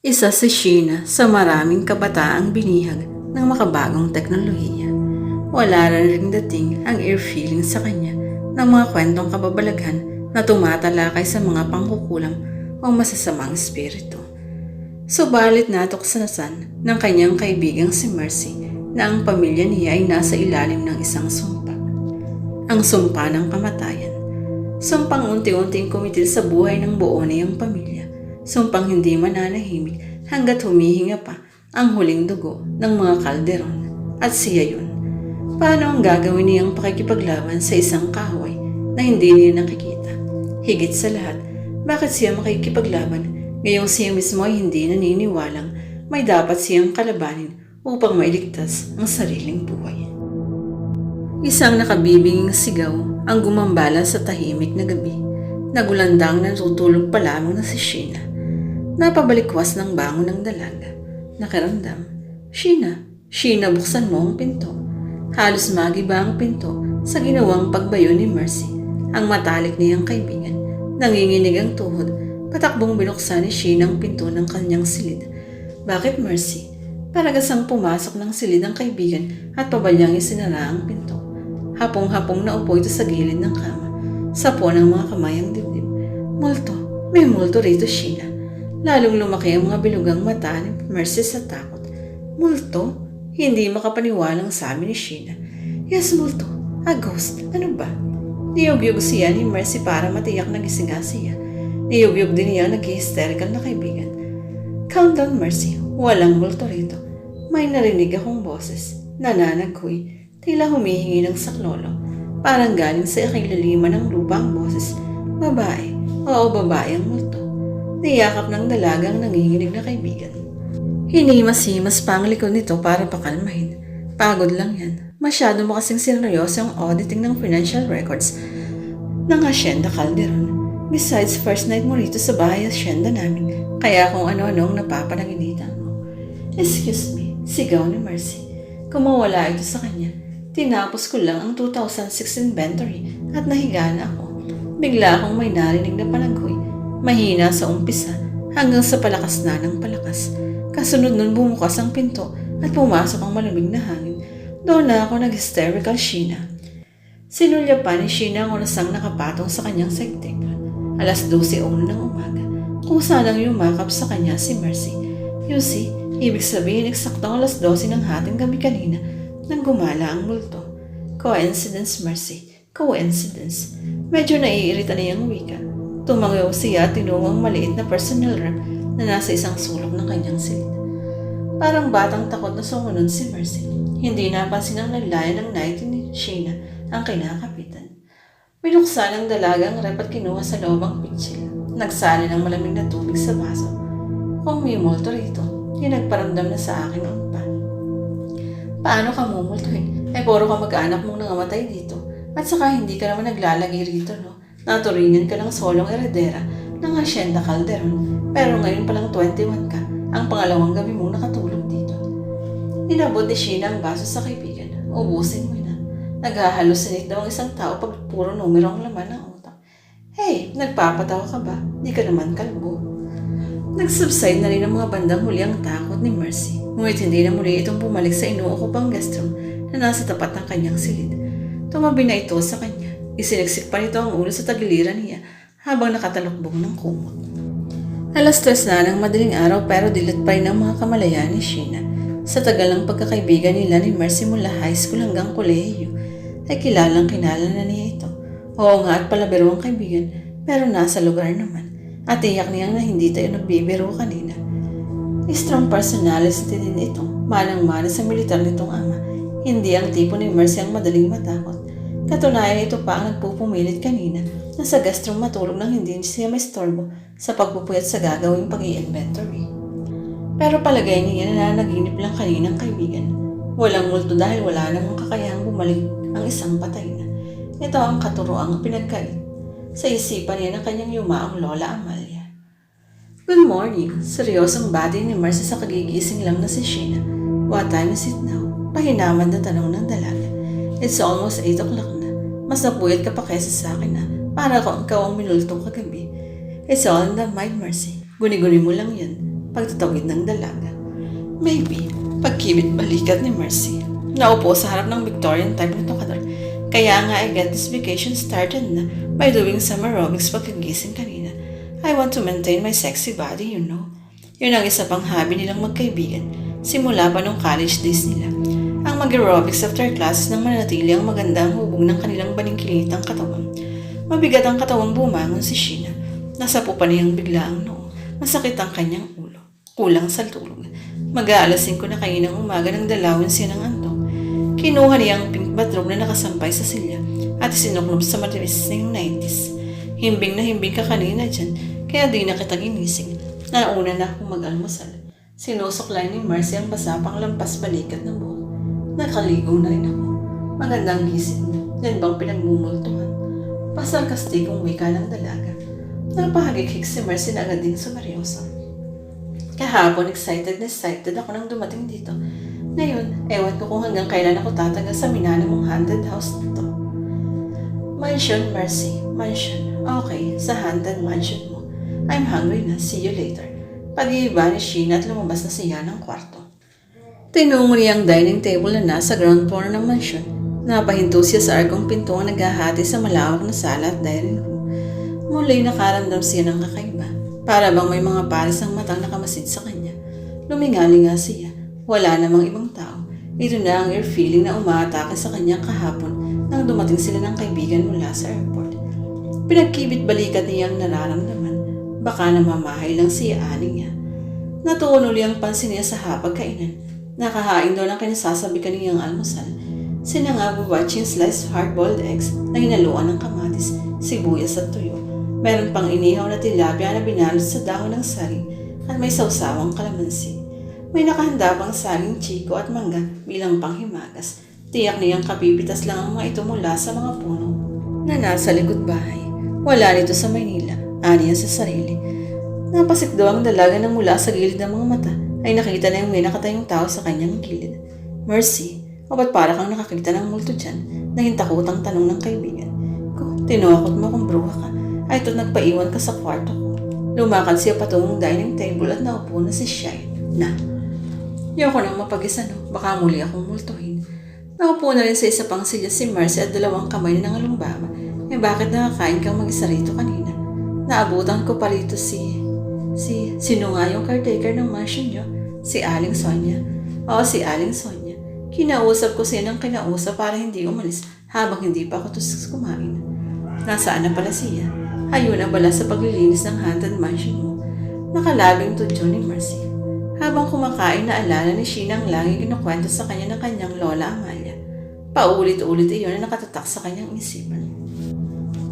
Isa si Sheena sa maraming kabataang binihag ng makabagong teknolohiya. Wala rin dating ang ear feeling sa kanya ng mga kwentong kababalaghan na tumatalakay sa mga pangkukulam o masasamang espiritu. Subalit natuksasan ng kanyang kaibigang si Mercy na ang pamilya niya ay nasa ilalim ng isang sumpa. Ang sumpa ng kamatayan. Sumpang unti-unting kumitil sa buhay ng buo niyang pamilya. Sumpang hindi mananahimik hanggat humihinga pa ang huling dugo ng mga kalderon. At siya yun. Paano ang gagawin niyang pakikipaglaban sa isang kahoy na hindi niya nakikita? Higit sa lahat, bakit siya makikipaglaban ngayong siya mismo ay hindi naniniwalang may dapat siyang kalabanin upang mailigtas ang sariling buhay? Isang nakabibinging sigaw ang gumambala sa tahimik na gabi. Nagulandang natutulog pa lamang na si Sheena. Napabalikwas ng bangon ng dalaga. Nakiramdam. Sheena, Sheena buksan mo ang pinto. Halos magiba ang pinto sa ginawang pagbayo ni Mercy. Ang matalik niyang kaibigan. Nanginginig ang tuhod. Patakbong binuksan ni Sheena ang pinto ng kanyang silid. Bakit Mercy? Paragasang pumasok ng silid ang kaibigan at pabalyang isinara ang pinto. Hapong-hapong naupo ito sa gilid ng kama. Sapo ng mga kamay ang dibdib. Multo. May multo rito, Sheena. Lalong lumaki ang mga bilugang mata ni Mercy sa takot. Multo? Hindi makapaniwalang sabi ni Sheena. Yes, multo. A ghost. Ano ba? Niyugyug siya ni Mercy para matiyak na gising siya. Niyugyug din niya nag-hysterical na kaibigan. Count down, Mercy. Walang multo rito. May narinig akong boses. Nananaghoy. Tila humihingi ng saklolo. Parang galing sa ikilaliman ng lupa ang boses. Babae. Oo, babae ang multo. Niyakap ng dalagang nanginginig na kaibigan. Hinimas-himas pa ang likod nito para pakalmahin. Pagod lang yan. Masyado mo kasing seryoso ang auditing ng financial records ng Hacienda Calderon. Besides, first night mo rito sa bahay Hacienda namin, kaya kung ano-ano ang napapanaginitan mo. Excuse me, sigaw ni Mercy. Kumawala ito sa kanya. Tinapos ko lang ang 2006 inventory at nahiga na ako. Bigla akong may narinig na panaghoy. Mahina sa umpisa hanggang sa palakas na ng palakas. Kasunod nun bumukas ang pinto at pumasok ang malamig na hangin. Doon na ako nag-hysterical Sheena. Sinulya pa ni Sheena ang orasang nakapatong sa kanyang sektek. Alas 12 ng umaga. Kusa lang yumakap sa kanya si Mercy. You see, ibig sabihin eksaktong alas 12 ng hating gabi kanina nang gumala ang multo. Coincidence, Mercy. Coincidence. Medyo naiirita na yung wika. Tumangaw siya at tinungang maliit na personal rep na nasa isang sulok ng kanyang silid. Parang batang takot na sumunod si Mercy. Hindi napansin ang naglayan ng night ni Sheena ang kinakapitan. Binuksan ang dalagang rep at kinuha sa loob ang pitsil. Nagsali ng malamig na tubig sa baso. Kung may multo rito, yung na sa akin noon pa. Paano ka mumultuhin? Eh, puro ka mag-anak mong nangamatay dito. At saka hindi ka naman naglalagay rito, no? Naturingan ka ng solong eredera ng Hacienda Calderon. Pero ngayon palang 21 ka, ang pangalawang gabi mong nakatulog dito. Inabot ni Sheena ang baso sa kaibigan. Ubusin mo na. Naghahalusinate daw ang isang tao pag puro numero ang laman ng utak. Hey, nagpapatawa ka ba? Di ka naman kalbo. Nagsubside na rin ang mga bandang huli ang takot ni Mercy. Ngunit hindi na muli itong bumalik sa inuukupang guest room na nasa tapat ng kanyang silid. Tumabi na ito sa kanya. Isiniksik pa nito ang ulo sa tagiliran niya habang nakatalukbong ng kumot. Alas tres na ng madaling araw pero dilat pa rin ang mga kamalayan ni Sheena. Sa tagal ng pagkakaibigan nila ni Mercy mula high school hanggang kolehiyo, ay kilalang kilala na niya ito. Oo nga at palabiro ang kaibigan, pero nasa lugar naman. At iyak niya na hindi tayo nagbibiro kanina. Strong personality din ito, manang-mana sa militar nitong ama. Hindi ang tipo ni Mercy ang madaling matakot. Katunayan ito pa ang nagpupumilit kanina na sa gastrom matulog nang hindi siya maistorbo sa pagpupuyat sa gagawing pag inventory Pero palagay niya na nanaginip lang kaninang kaibigan. Walang multo dahil wala namang kakayahang bumalik ang isang patay na. Ito ang katuroang pinagkait sa isipan niya ng kanyang yumaong lola Amalia. Good morning. Seryosong bati ni Mercy sa kagigising lang na si Sheena. What time is it now? Pahinaman na tanong ng dalaga. It's almost 8 o'clock na. Mas napuyat ka pa kaysa sa akin na. Para kung ikaw ang minultong kagabi. It's all in the mind, Mercy. Guni-guni mo lang yun. pagtatawid ng dalaga. Maybe, pagkibit balikat ni Mercy. Naupo sa harap ng Victorian type na tokador. Kaya nga I get this vacation started na by doing some aerobics pagkagising kanina. I want to maintain my sexy body, you know. Yun ang isa pang hobby nilang magkaibigan simula pa nung college days nila. Mag-aerobics after classes nang manatili ang magandang hubog ng kanilang balingkinitang katawan. Mabigat ang katawang bumangon si Sheena. Nasa po pa niyang bigla ang noo. Masakit ang kanyang ulo. Kulang sa tulog. Mag-aalasing ko na kaninang umaga ng dalawin siya ng antok. Kinuha niya ang pink batrog na nakasampay sa silya at isinuklop sa matinis na yung 90s. Himbing na himbing ka kanina dyan, kaya di na kita ginising. Nauna na akong mag-almusal. Sinusuklay ni Marcy ang basapang lampas balikat ng buhok. Nakaligo na rin ako. Magandang gising. Yan bang pinagmumultuhan? Pasarkastikong wika ng dalaga. Napahagikik si Mercy na agad din sumeryoso. Kahapon, excited na excited ako nang dumating dito. Ngayon, ewan ko kung hanggang kailan ako tataga sa minana mong haunted house na to. Mansion, Mercy. Mansion. Okay, sa haunted mansion mo. I'm hungry na. See you later. Pag-iiba ni Sheena at lumabas na siya ng kwarto. Tinungo niya ang dining table na nasa ground floor ng mansion. Napahinto siya sa arkong pintuang naghahati sa malawak na sala at dining room. Muli nakaramdam siya ng kakaiba. Para bang may mga pares ang matang nakamasid sa kanya. Lumingali nga siya. Wala namang ibang tao. Ito na ang air feeling na umaatake sa kanya kahapon nang dumating sila ng kaibigan mula sa airport. Pinagkibit balikat niya ang nararamdaman. Baka namamahay lang siya aning niya. Natuon uli ang pansin niya sa hapagkainan. Nakahain daw ng kinasasabi kaniyang almusal. Sinangabo watching sliced hard-boiled eggs na hinaluan ng kamatis, sibuyas at tuyo. Meron pang inihaw na tilapia na binalot sa dahon ng saring at may sausawang kalamansi. May nakahanda pang saging chiko at mangga bilang panghimagas. Tiyak niyang kapipitas lang ang mga ito mula sa mga puno na nasa likod bahay. Wala nito sa Maynila, aniya sa sarili. Napasik daw ang dalaga na mula sa gilid ng mga mata ay nakita na yung may nakatayong tao sa kanyang gilid. Mercy, o ba't para kang nakakita ng multo dyan? Nahintakotang tanong ng kaibigan. Ko, tinukot mo kung bruha ka. Ay ito't nagpaiwan ka sa kwarto ko. Lumakad siya patungong dining table at naupo na si Shai. Na, Ayoko nang mapag-isa no, baka muli akong multuhin. Nakaupo na rin sa isa pang silya si Mercy at dalawang kamay na nangalumbaba. Eh bakit nakakain kang mag-isa rito kanina? Naabutan ko pa rito si... Si... Sino nga yung caretaker ng mansion niyo? Si Aling Sonia. Oo, si Aling Sonia. Kinausap ko siya ng kinausap para hindi umalis habang hindi pa ako tusok kumain. Nasaan na pala siya? Ayun na bala sa paglilinis ng haunted mansion mo. Nakalabing tudyo ni Mercy. Habang kumakain na alala ni Sheena ang lagi kinukwento sa kanya ng kanyang lola Amalia. Paulit-ulit iyon na nakatatak sa kanyang isipan.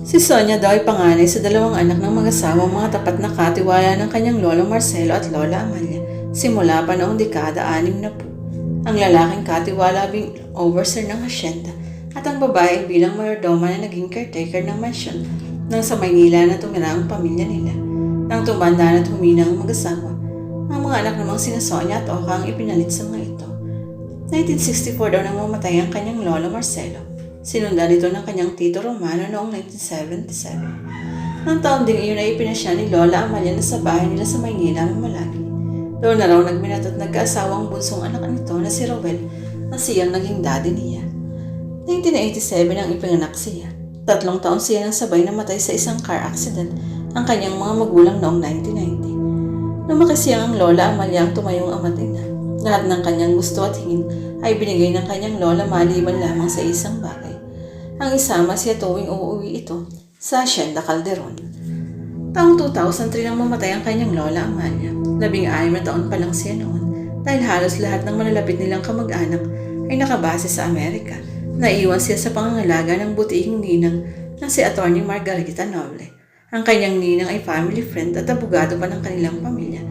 Si Sonia daw ay panganay sa dalawang anak ng mag-asawang mga tapat na katiwala ng kanyang lolo Marcelo at lola Amalia simula pa noong dekada anim na po. Ang lalaking katiwala bing overseer ng hasyenda at ang babae bilang mayordoma na naging caretaker ng mansyon nang sa Maynila na tumira ang pamilya nila. Nang tumanda at humina ang mag-asawa, ang mga anak namang sina Sonia at Oka ang ipinalit sa mga ito. 1964 daw nang mamatay ang kanyang lolo Marcelo. Sinundan ito ng kanyang tito Romano noong 1977. Nang taon ding iyon ay ipinasya ni Lola Amalia na sa bahay nila sa Maynila mamalagi. Doon na raw nagminat at nagkaasawa ang bunsong anak nito na si Rowel na siyang naging daddy niya. 1987 ang ipinganak siya. Tatlong taon siya nang sabay namatay sa isang car accident ang kanyang mga magulang noong 1990. Lumaki siya ang lola Amalia ang tumayong ama na. Lahat ng kanyang gusto at hingin ay binigay ng kanyang lola maliban lamang sa isang bagay. Ang isama siya tuwing uuwi ito sa Hacienda Calderon. Taong 2003 nang mamatay ang kanyang lola Amalia. Labing anim na taon pa lang siya noon dahil halos lahat ng malalapit nilang kamag-anak ay nakabase sa Amerika. Naiwan siya sa pangangalaga ng butihing ninang na si Atty. Margarita Noble. Ang kanyang ninang ay family friend at abogado pa ng kanilang pamilya.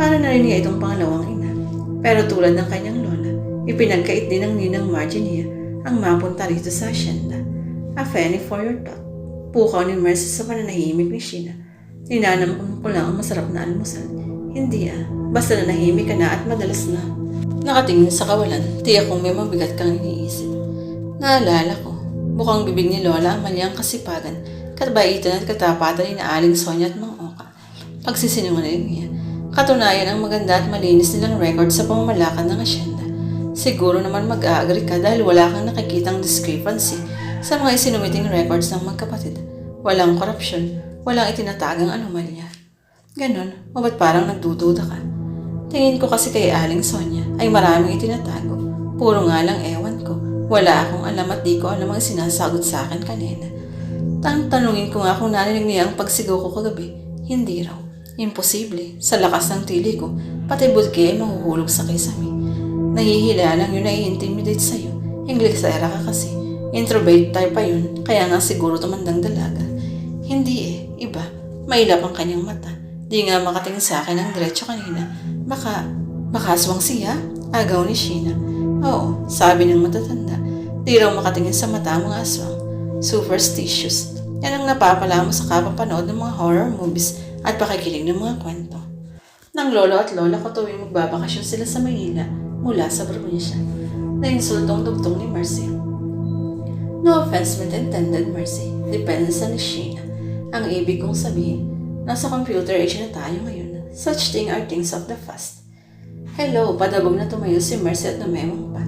Para na rin niya itong pangalawang ina. Pero tulad ng kanyang lola, ipinagkait din ng ninang Marginia ang mapunta rito sa asyenda. A penny for your thought. Pukaw ni Mercy sa pananahimik ni Sheena. Ninanam ko lang ang masarap na almusal. Hindi ah, basta nanahimik ka na at madalas na. Nakatingin sa kawalan, tiyak kong may mabigat kang iniisip. Naalala ko, bukang bibig ni Lola ang malyang kasipagan, katbaitan at katapatan ni Aling Sonia at Mang Oka. Pagsisinungaling niya, Katunayan ang maganda at malinis nilang record sa pamamalakad ng asyenda. Siguro naman mag-agree ka dahil wala kang nakikitang discrepancy sa mga isinumiting records ng magkapatid. Walang korupsyon, walang itinatagang anomalya. Ganon, o ba't parang nagdududa ka? Tingin ko kasi kay Aling Sonia ay maraming itinatago. Puro nga lang ewan ko. Wala akong alam at di ko alam ang sinasagot sa akin kanina. Tang tanungin ko nga kung narinig niya ang pagsigaw ko kagabi. Hindi raw. Imposible. Sa lakas ng tili ko, pati budke ay mahuhulog sa kisame. Nahihila lang yun na i-intimidate sa'yo. Inglesera ka kasi. Introvert type pa yun, kaya nga siguro tumandang dalaga. Hindi eh, iba. Mailap ang kanyang mata. Di nga makatingin sa akin ng diretso kanina. Baka, makaswang siya? Agaw ni Sheena. Oo, sabi ng matatanda. Di raw makatingin sa mata ang mga aswang. Superstitious. Yan ang napapala mo sa kapapanood ng mga horror movies at pakikinig ng mga kwento. Ng lolo at lola ko tuwing magbabakasyon sila sa Maynila mula sa probinsya. Na insultong dugtong ni Mercy. No offense meant intended, Mercy. Depende sa ni Sheena. Ang ibig kong sabihin, nasa computer age na tayo ngayon. Such thing are things of the past. Hello, padabog na tumayo si Mercy at namemong pa.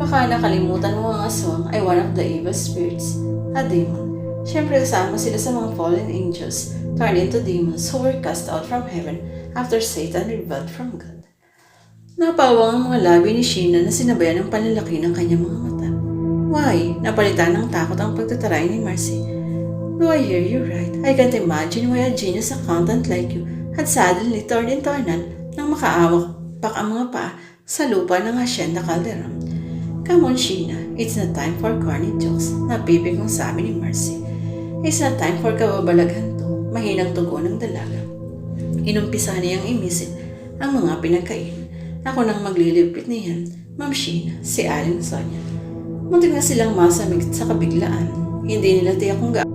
Baka nakalimutan mo ang aswang ay one of the evil spirits, a demon. Siyempre kasama sila sa mga fallen angels turned into demons who were cast out from heaven after Satan rebelled from God. Napawang ang mga labi ni Sheena na sinabayan ng panlalaki ng kanyang mga mata. Why? Napalitan ng takot ang pagtataray ni Marcy. Do I hear you right? I can't imagine why a genius accountant like you had suddenly turned nun nang makaawak pak ang mga paa sa lupa ng Hacienda Calderon. Come on, Sheena. It's not time for corny jokes. Napipig kong sabi ni Marcy. It's not time for kababalaghan to. Mahinang tugon ng dalaga. Inumpisa niyang imisin ang mga pinagkain. Ako nang maglilipit niyan, Ma'am Sheena, si Aling Sonia. Muntik na silang masamig sa kabiglaan. Hindi nila tiyak kung ga